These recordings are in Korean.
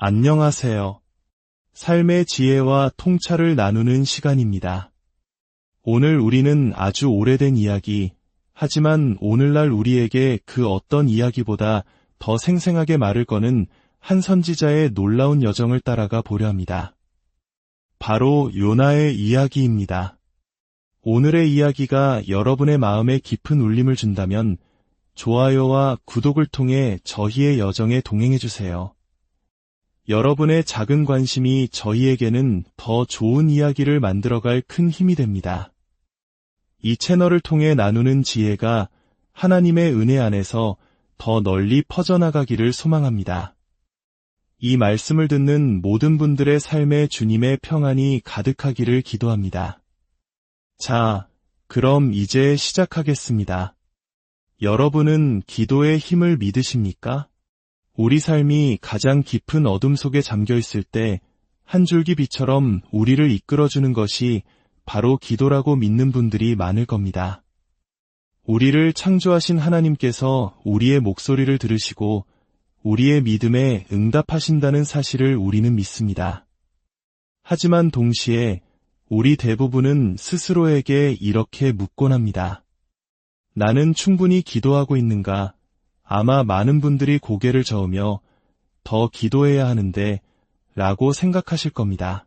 안녕하세요. 삶의 지혜와 통찰을 나누는 시간입니다. 오늘 우리는 아주 오래된 이야기, 하지만 오늘날 우리에게 그 어떤 이야기보다 더 생생하게 말을 거는 한 선지자의 놀라운 여정을 따라가 보려 합니다. 바로 요나의 이야기입니다. 오늘의 이야기가 여러분의 마음에 깊은 울림을 준다면 좋아요와 구독을 통해 저희의 여정에 동행해주세요. 여러분의 작은 관심이 저희에게는 더 좋은 이야기를 만들어갈 큰 힘이 됩니다. 이 채널을 통해 나누는 지혜가 하나님의 은혜 안에서 더 널리 퍼져나가기를 소망합니다. 이 말씀을 듣는 모든 분들의 삶에 주님의 평안이 가득하기를 기도합니다. 자, 그럼 이제 시작하겠습니다. 여러분은 기도의 힘을 믿으십니까? 우리 삶이 가장 깊은 어둠 속에 잠겨 있을 때 한 줄기 빛처럼 우리를 이끌어주는 것이 바로 기도라고 믿는 분들이 많을 겁니다. 우리를 창조하신 하나님께서 우리의 목소리를 들으시고 우리의 믿음에 응답하신다는 사실을 우리는 믿습니다. 하지만 동시에 우리 대부분은 스스로에게 이렇게 묻곤 합니다. 나는 충분히 기도하고 있는가? 아마 많은 분들이 고개를 저으며 더 기도해야 하는데 라고 생각하실 겁니다.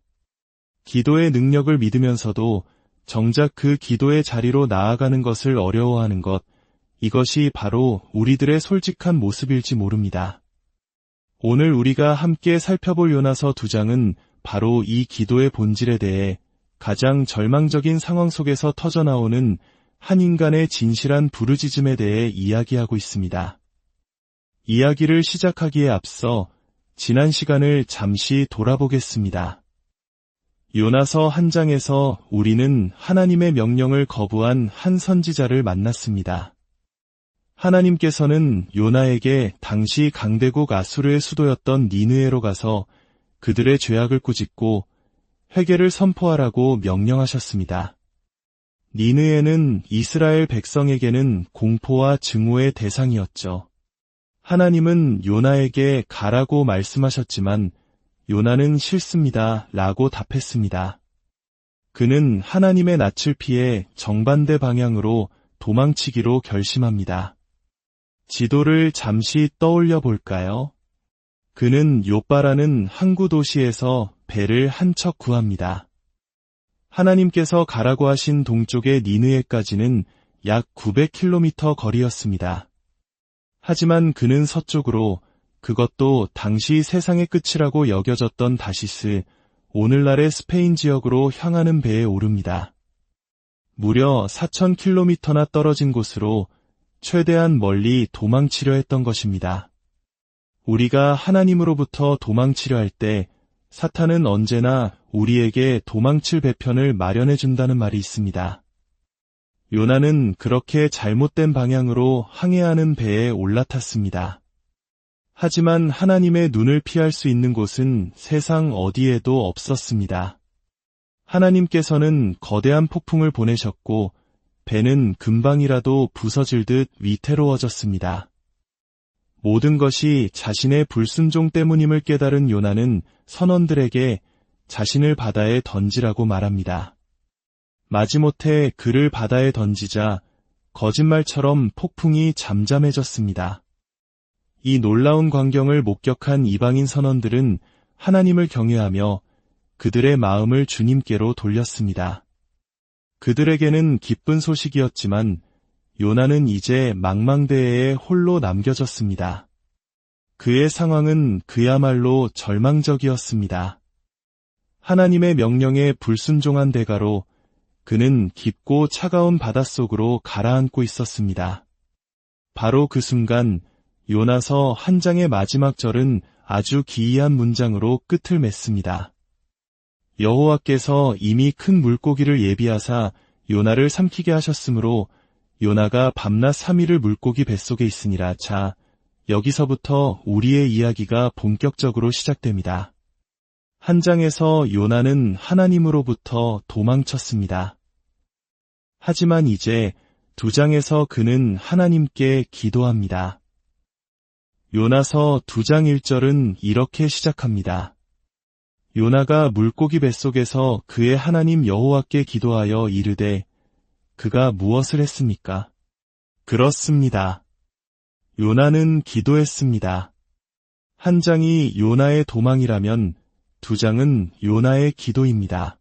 기도의 능력을 믿으면서도 정작 그 기도의 자리로 나아가는 것을 어려워하는 것, 이것이 바로 우리들의 솔직한 모습일지 모릅니다. 오늘 우리가 함께 살펴볼 요나서 두 장은 바로 이 기도의 본질에 대해 가장 절망적인 상황 속에서 터져나오는 한 인간의 진실한 부르짖음에 대해 이야기하고 있습니다. 이야기를 시작하기에 앞서 지난 시간을 잠시 돌아보겠습니다. 요나서 한 장에서 우리는 하나님의 명령을 거부한 한 선지자를 만났습니다. 하나님께서는 요나에게 당시 강대국 아수르의 수도였던 니느에로 가서 그들의 죄악을 꾸짖고 회개를 선포하라고 명령하셨습니다. 니느에는 이스라엘 백성에게는 공포와 증오의 대상이었죠. 하나님은 요나에게 가라고 말씀하셨지만 요나는 싫습니다 라고 답했습니다. 그는 하나님의 낯을 피해 정반대 방향으로 도망치기로 결심합니다. 지도를 잠시 떠올려 볼까요? 그는 요빠라는 항구 도시에서 배를 한 척 구합니다. 하나님께서 가라고 하신 동쪽의 니느에까지는 약 900km 거리였습니다. 하지만 그는 서쪽으로 그것도 당시 세상의 끝이라고 여겨졌던 다시스, 오늘날의 스페인 지역으로 향하는 배에 오릅니다. 무려 4,000km나 떨어진 곳으로 최대한 멀리 도망치려 했던 것입니다. 우리가 하나님으로부터 도망치려 할 때 사탄은 언제나 우리에게 도망칠 배편을 마련해 준다는 말이 있습니다. 요나는 그렇게 잘못된 방향으로 항해하는 배에 올라탔습니다. 하지만 하나님의 눈을 피할 수 있는 곳은 세상 어디에도 없었습니다. 하나님께서는 거대한 폭풍을 보내셨고 배는 금방이라도 부서질 듯 위태로워졌습니다. 모든 것이 자신의 불순종 때문임을 깨달은 요나는 선원들에게 자신을 바다에 던지라고 말합니다. 마지못해 그를 바다에 던지자 거짓말처럼 폭풍이 잠잠해졌습니다. 이 놀라운 광경을 목격한 이방인 선원들은 하나님을 경외하며 그들의 마음을 주님께로 돌렸습니다. 그들에게는 기쁜 소식이었지만 요나는 이제 망망대해에 홀로 남겨졌습니다. 그의 상황은 그야말로 절망적이었습니다. 하나님의 명령에 불순종한 대가로 그는 깊고 차가운 바닷속으로 가라앉고 있었습니다. 바로 그 순간 요나서 한 장의 마지막 절은 아주 기이한 문장으로 끝을 맺습니다. 여호와께서 이미 큰 물고기를 예비하사 요나를 삼키게 하셨으므로 요나가 밤낮 3일을 물고기 뱃속에 있으니라 자, 여기서부터 우리의 이야기가 본격적으로 시작됩니다. 한 장에서 요나는 하나님으로부터 도망쳤습니다. 하지만 이제 두 장에서 그는 하나님께 기도합니다. 요나서 2장 1절은 이렇게 시작합니다. 요나가 물고기 뱃속에서 그의 하나님 여호와께 기도하여 이르되 그가 무엇을 했습니까? 그렇습니다. 요나는 기도했습니다. 한 장이 요나의 도망이라면 두 장은 요나의 기도입니다.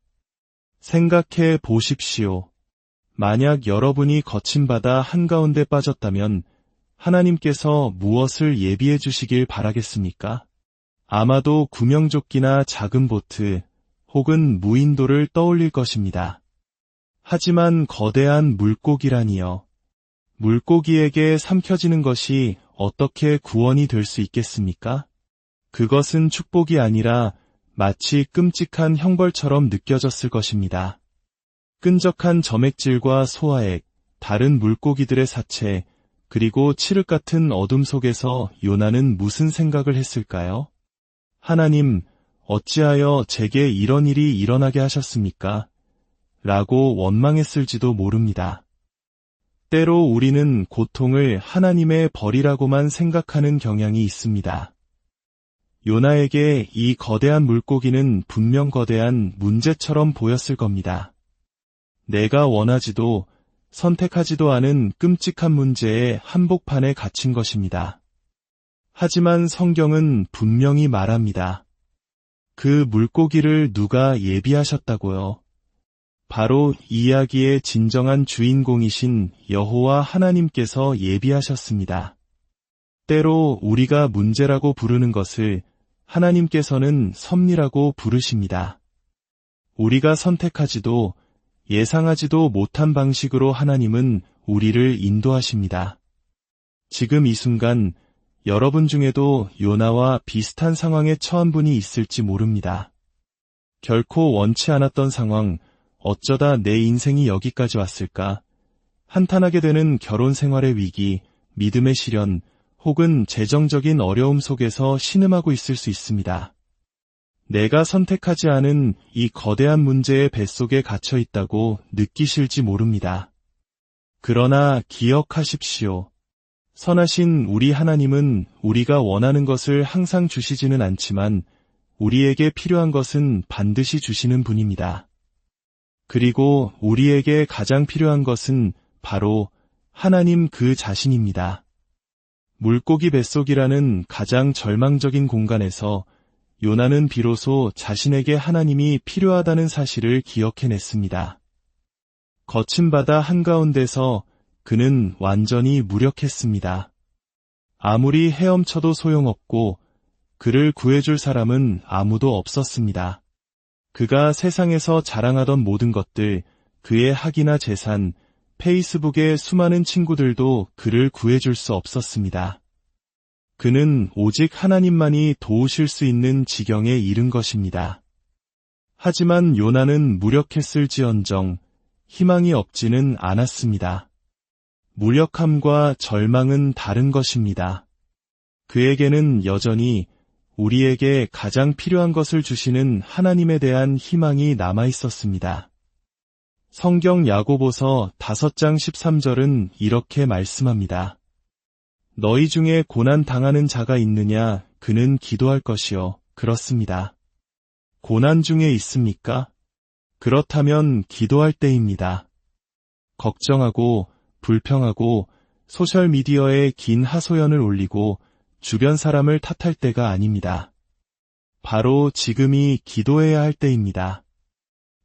생각해 보십시오. 만약 여러분이 거친 바다 한가운데 빠졌다면 하나님께서 무엇을 예비해 주시길 바라겠습니까? 아마도 구명조끼나 작은 보트 혹은 무인도를 떠올릴 것입니다. 하지만 거대한 물고기라니요. 물고기에게 삼켜지는 것이 어떻게 구원이 될 수 있겠습니까? 그것은 축복이 아니라 마치 끔찍한 형벌처럼 느껴졌을 것입니다. 끈적한 점액질과 소화액, 다른 물고기들의 사체, 그리고 칠흑 같은 어둠 속에서 요나는 무슨 생각을 했을까요? 하나님, 어찌하여 제게 이런 일이 일어나게 하셨습니까? 라고 원망했을지도 모릅니다. 때로 우리는 고통을 하나님의 벌이라고만 생각하는 경향이 있습니다. 요나에게 이 거대한 물고기는 분명 거대한 문제처럼 보였을 겁니다. 내가 원하지도 선택하지도 않은 끔찍한 문제의 한복판에 갇힌 것입니다. 하지만 성경은 분명히 말합니다. 그 물고기를 누가 예비하셨다고요? 바로 이야기의 진정한 주인공이신 여호와 하나님께서 예비하셨습니다. 때로 우리가 문제라고 부르는 것을 하나님께서는 섭리라고 부르십니다. 우리가 선택하지도 예상하지도 못한 방식으로 하나님은 우리를 인도하십니다. 지금 이 순간 여러분 중에도 요나와 비슷한 상황에 처한 분이 있을지 모릅니다. 결코 원치 않았던 상황, 어쩌다 내 인생이 여기까지 왔을까? 한탄하게 되는 결혼 생활의 위기, 믿음의 시련, 혹은 재정적인 어려움 속에서 신음하고 있을 수 있습니다. 내가 선택하지 않은 이 거대한 문제의 뱃속에 갇혀 있다고 느끼실지 모릅니다. 그러나 기억하십시오. 선하신 우리 하나님은 우리가 원하는 것을 항상 주시지는 않지만 우리에게 필요한 것은 반드시 주시는 분입니다. 그리고 우리에게 가장 필요한 것은 바로 하나님 그 자신입니다. 물고기 뱃속이라는 가장 절망적인 공간에서 요나는 비로소 자신에게 하나님이 필요하다는 사실을 기억해냈습니다. 거친 바다 한가운데서 그는 완전히 무력했습니다. 아무리 헤엄쳐도 소용없고 그를 구해줄 사람은 아무도 없었습니다. 그가 세상에서 자랑하던 모든 것들, 그의 학이나 재산, 페이스북의 수많은 친구들도 그를 구해줄 수 없었습니다. 그는 오직 하나님만이 도우실 수 있는 지경에 이른 것입니다. 하지만 요나는 무력했을지언정 희망이 없지는 않았습니다. 무력함과 절망은 다른 것입니다. 그에게는 여전히 우리에게 가장 필요한 것을 주시는 하나님에 대한 희망이 남아 있었습니다. 성경 야고보서 5장 13절은 이렇게 말씀합니다. 너희 중에 고난 당하는 자가 있느냐 그는 기도할 것이요 그렇습니다. 고난 중에 있습니까? 그렇다면 기도할 때입니다. 걱정하고 불평하고 소셜미디어에 긴 하소연을 올리고 주변 사람을 탓할 때가 아닙니다. 바로 지금이 기도해야 할 때입니다.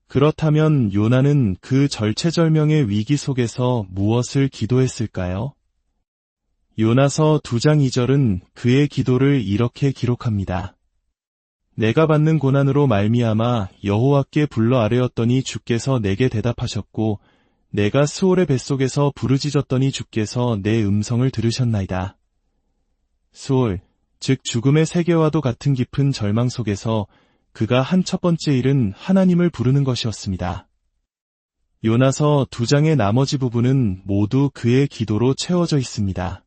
그렇다면 요나는 그 절체절명의 위기 속에서 무엇을 기도했을까요? 요나서 2장 2절은 그의 기도를 이렇게 기록합니다. 내가 받는 고난으로 말미암아 여호와께 불러 아뢰었더니 주께서 내게 대답하셨고 내가 수월의 뱃속에서 부르짖었더니 주께서 내 음성을 들으셨나이다. 수월, 즉 죽음의 세계와도 같은 깊은 절망 속에서 그가 한 첫 번째 일은 하나님을 부르는 것이었습니다. 요나서 두 장의 나머지 부분은 모두 그의 기도로 채워져 있습니다.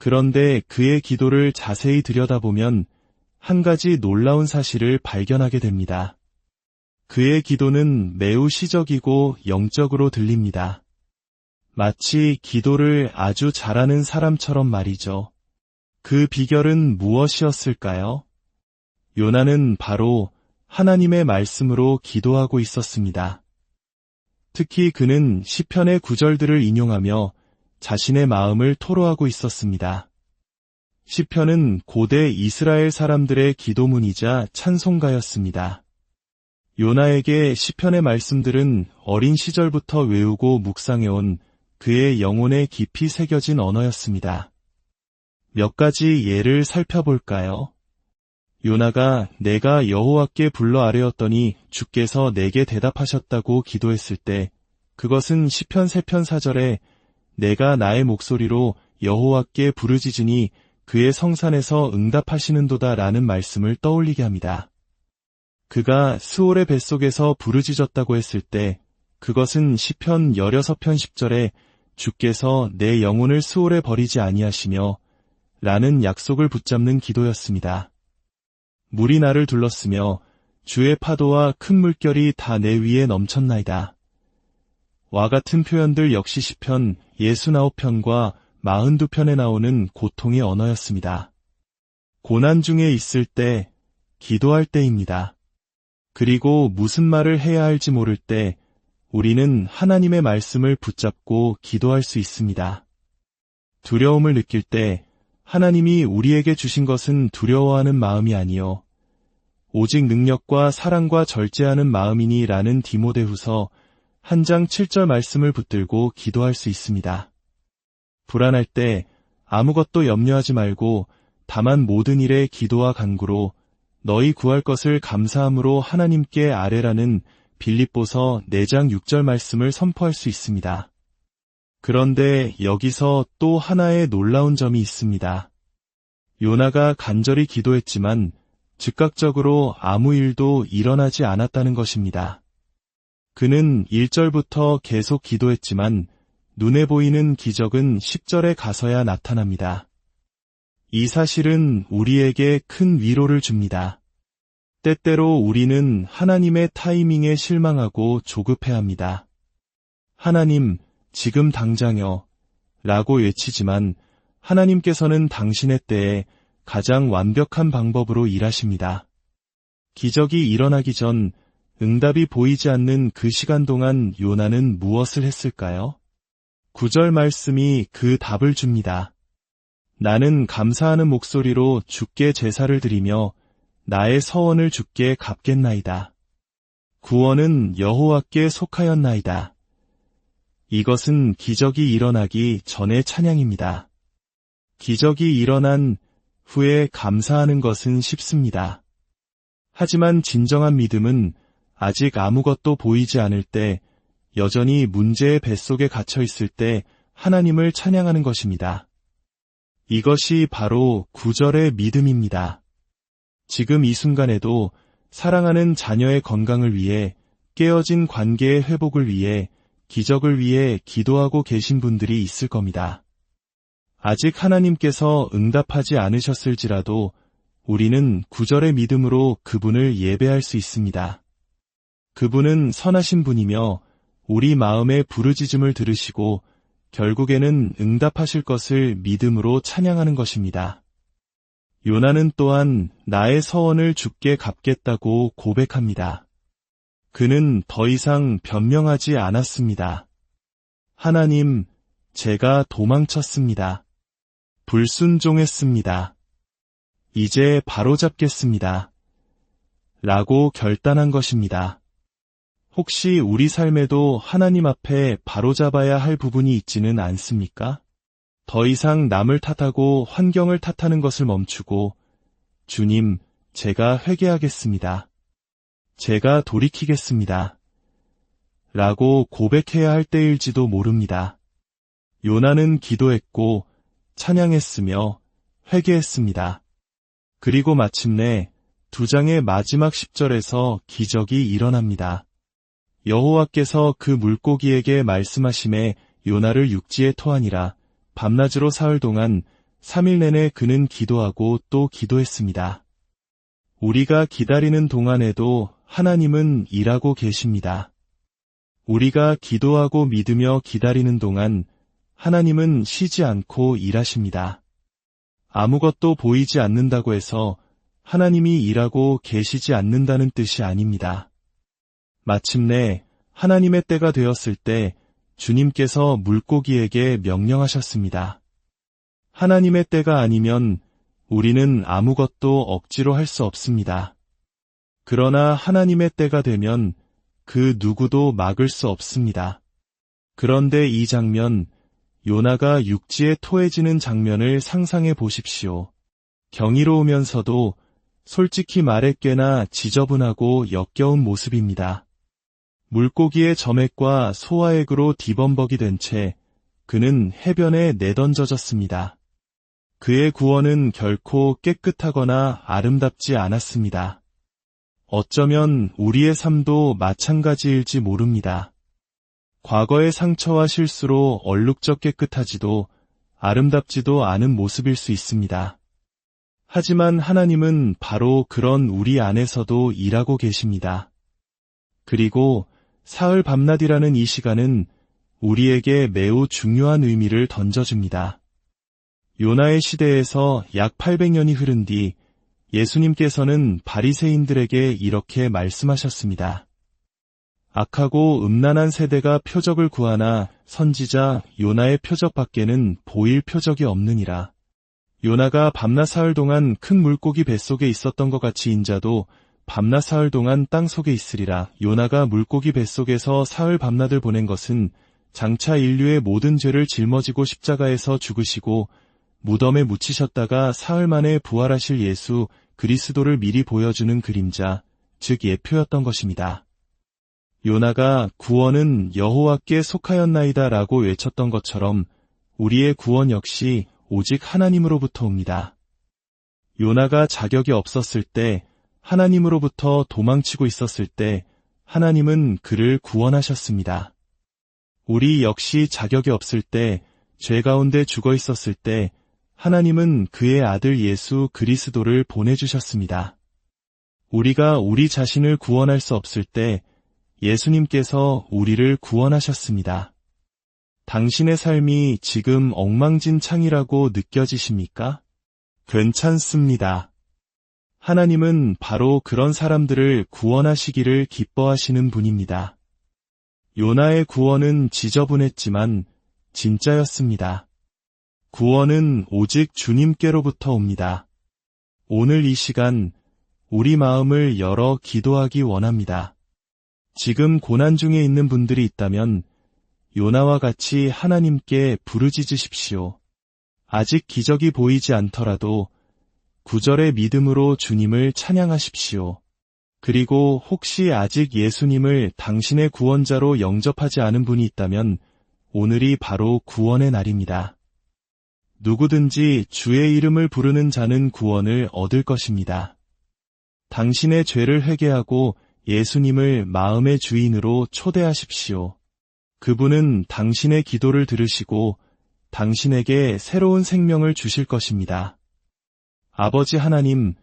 그런데 그의 기도를 자세히 들여다보면 한 가지 놀라운 사실을 발견하게 됩니다. 그의 기도는 매우 시적이고 영적으로 들립니다. 마치 기도를 아주 잘하는 사람처럼 말이죠. 그 비결은 무엇이었을까요? 요나는 바로 하나님의 말씀으로 기도하고 있었습니다. 특히 그는 시편의 구절들을 인용하며 자신의 마음을 토로하고 있었습니다. 시편은 고대 이스라엘 사람들의 기도문이자 찬송가였습니다. 요나에게 시편의 말씀들은 어린 시절부터 외우고 묵상해온 그의 영혼에 깊이 새겨진 언어였습니다. 몇 가지 예를 살펴볼까요? 요나가 내가 여호와께 불러 아뢰었더니 주께서 내게 대답하셨다고 기도했을 때 그것은 시편 3편 4절에 내가 나의 목소리로 여호와께 부르짖으니 그의 성산에서 응답하시는도다 라는 말씀을 떠올리게 합니다. 그가 스올의 뱃속에서 부르짖었다고 했을 때 그것은 시편 16편 10절에 주께서 내 영혼을 스올에 버리지 아니하시며 라는 약속을 붙잡는 기도였습니다. 물이 나를 둘렀으며 주의 파도와 큰 물결이 다 내 위에 넘쳤나이다. 와 같은 표현들 역시 시편 69편과 42편에 나오는 고통의 언어였습니다. 고난 중에 있을 때, 기도할 때입니다. 그리고 무슨 말을 해야 할지 모를 때, 우리는 하나님의 말씀을 붙잡고 기도할 수 있습니다. 두려움을 느낄 때, 하나님이 우리에게 주신 것은 두려워하는 마음이 아니요. 오직 능력과 사랑과 절제하는 마음이니 라는 디모데후서 한 장 7절 말씀을 붙들고 기도할 수 있습니다. 불안할 때 아무것도 염려하지 말고 다만 모든 일에 기도와 간구로 너희 구할 것을 감사함으로 하나님께 아뢰라는 빌립보서 4장 6절 말씀을 선포할 수 있습니다. 그런데 여기서 또 하나의 놀라운 점이 있습니다. 요나가 간절히 기도했지만 즉각적으로 아무 일도 일어나지 않았다는 것입니다. 그는 1절부터 계속 기도했지만 눈에 보이는 기적은 10절에 가서야 나타납니다. 이 사실은 우리에게 큰 위로를 줍니다. 때때로 우리는 하나님의 타이밍에 실망하고 조급해 합니다. 하나님, 지금 당장여 라고 외치지만 하나님께서는 당신의 때에 가장 완벽한 방법으로 일하십니다. 기적이 일어나기 전 응답이 보이지 않는 그 시간 동안 요나는 무엇을 했을까요? 구절 말씀이 그 답을 줍니다. 나는 감사하는 목소리로 주께 제사를 드리며 나의 서원을 주께 갚겠나이다. 구원은 여호와께 속하였나이다. 이것은 기적이 일어나기 전의 찬양입니다. 기적이 일어난 후에 감사하는 것은 쉽습니다. 하지만 진정한 믿음은 아직 아무것도 보이지 않을 때 여전히 문제의 뱃속에 갇혀 있을 때 하나님을 찬양하는 것입니다. 이것이 바로 구절의 믿음입니다. 지금 이 순간에도 사랑하는 자녀의 건강을 위해 깨어진 관계의 회복을 위해 기적을 위해 기도하고 계신 분들이 있을 겁니다. 아직 하나님께서 응답하지 않으셨을지라도 우리는 구절의 믿음으로 그분을 예배할 수 있습니다. 그분은 선하신 분이며 우리 마음의 부르짖음을 들으시고 결국에는 응답하실 것을 믿음으로 찬양하는 것입니다. 요나는 또한 나의 서원을 죽게 갚겠다고 고백합니다. 그는 더 이상 변명하지 않았습니다. 하나님, 제가 도망쳤습니다. 불순종했습니다. 이제 바로잡겠습니다. 라고 결단한 것입니다. 혹시 우리 삶에도 하나님 앞에 바로잡아야 할 부분이 있지는 않습니까? 더 이상 남을 탓하고 환경을 탓하는 것을 멈추고 주님, 제가 회개하겠습니다. 제가 돌이키겠습니다. 라고 고백해야 할 때일지도 모릅니다. 요나는 기도했고 찬양했으며 회개했습니다. 그리고 마침내 두 장의 마지막 10절에서 기적이 일어납니다. 여호와께서 그 물고기에게 말씀하심에 요나를 육지에 토하니라 밤낮으로 사흘 동안 3일 내내 그는 기도하고 또 기도했습니다. 우리가 기다리는 동안에도 하나님은 일하고 계십니다. 우리가 기도하고 믿으며 기다리는 동안 하나님은 쉬지 않고 일하십니다. 아무것도 보이지 않는다고 해서 하나님이 일하고 계시지 않는다는 뜻이 아닙니다. 마침내 하나님의 때가 되었을 때 주님께서 물고기에게 명령하셨습니다. 하나님의 때가 아니면 우리는 아무것도 억지로 할 수 없습니다. 그러나 하나님의 때가 되면 그 누구도 막을 수 없습니다. 그런데 이 장면, 요나가 육지에 토해지는 장면을 상상해 보십시오. 경이로우면서도 솔직히 말해 꽤나 지저분하고 역겨운 모습입니다. 물고기의 점액과 소화액으로 뒤범벅이 된 채 그는 해변에 내던져졌습니다. 그의 구원은 결코 깨끗하거나 아름답지 않았습니다. 어쩌면 우리의 삶도 마찬가지일지 모릅니다. 과거의 상처와 실수로 얼룩져 깨끗하지도 아름답지도 않은 모습일 수 있습니다. 하지만 하나님은 바로 그런 우리 안에서도 일하고 계십니다. 그리고 사흘 밤낮이라는 이 시간은 우리에게 매우 중요한 의미를 던져줍니다. 요나의 시대에서 약 800년이 흐른 뒤 예수님께서는 바리새인들에게 이렇게 말씀하셨습니다. 악하고 음란한 세대가 표적을 구하나 선지자 요나의 표적 밖에는 보일 표적이 없느니라. 요나가 밤낮 사흘 동안 큰 물고기 뱃속에 있었던 것 같이 인자도 밤낮 사흘 동안 땅 속에 있으리라. 요나가 물고기 뱃속에서 사흘 밤낮을 보낸 것은 장차 인류의 모든 죄를 짊어지고 십자가에서 죽으시고 무덤에 묻히셨다가 사흘 만에 부활하실 예수 그리스도를 미리 보여주는 그림자, 즉 예표였던 것입니다. 요나가 구원은 여호와께 속하였나이다 라고 외쳤던 것처럼 우리의 구원 역시 오직 하나님으로부터 옵니다. 요나가 자격이 없었을 때 하나님으로부터 도망치고 있었을 때 하나님은 그를 구원하셨습니다. 우리 역시 자격이 없을 때, 죄 가운데 죽어 있었을 때, 하나님은 그의 아들 예수 그리스도를 보내주셨습니다. 우리가 우리 자신을 구원할 수 없을 때, 예수님께서 우리를 구원하셨습니다. 당신의 삶이 지금 엉망진창이라고 느껴지십니까? 괜찮습니다. 하나님은 바로 그런 사람들을 구원하시기를 기뻐하시는 분입니다. 요나의 구원은 지저분했지만 진짜였습니다. 구원은 오직 주님께로부터 옵니다. 오늘 이 시간 우리 마음을 열어 기도하기 원합니다. 지금 고난 중에 있는 분들이 있다면 요나와 같이 하나님께 부르짖으십시오. 아직 기적이 보이지 않더라도 구절의 믿음으로 주님을 찬양하십시오. 그리고 혹시 아직 예수님을 당신의 구원자로 영접하지 않은 분이 있다면 오늘이 바로 구원의 날입니다. 누구든지 주의 이름을 부르는 자는 구원을 얻을 것입니다. 당신의 죄를 회개하고 예수님을 마음의 주인으로 초대하십시오. 그분은 당신의 기도를 들으시고 당신에게 새로운 생명을 주실 것입니다. 아버지 하나님,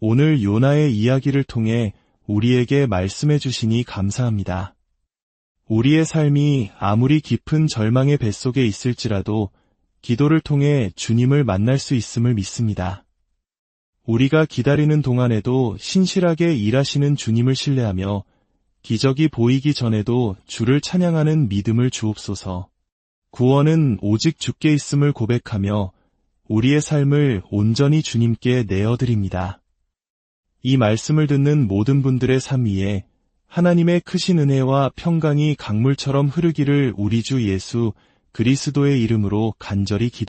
오늘 요나의 이야기를 통해 우리에게 말씀해 주시니 감사합니다. 우리의 삶이 아무리 깊은 절망의 뱃속에 있을지라도 기도를 통해 주님을 만날 수 있음을 믿습니다. 우리가 기다리는 동안에도 신실하게 일하시는 주님을 신뢰하며 기적이 보이기 전에도 주를 찬양하는 믿음을 주옵소서. 구원은 오직 주께 있음을 고백하며 우리의 삶을 온전히 주님께 내어드립니다. 이 말씀을 듣는 모든 분들의 삶 위에 하나님의 크신 은혜와 평강이 강물처럼 흐르기를 우리 주 예수 그리스도의 이름으로 간절히 기도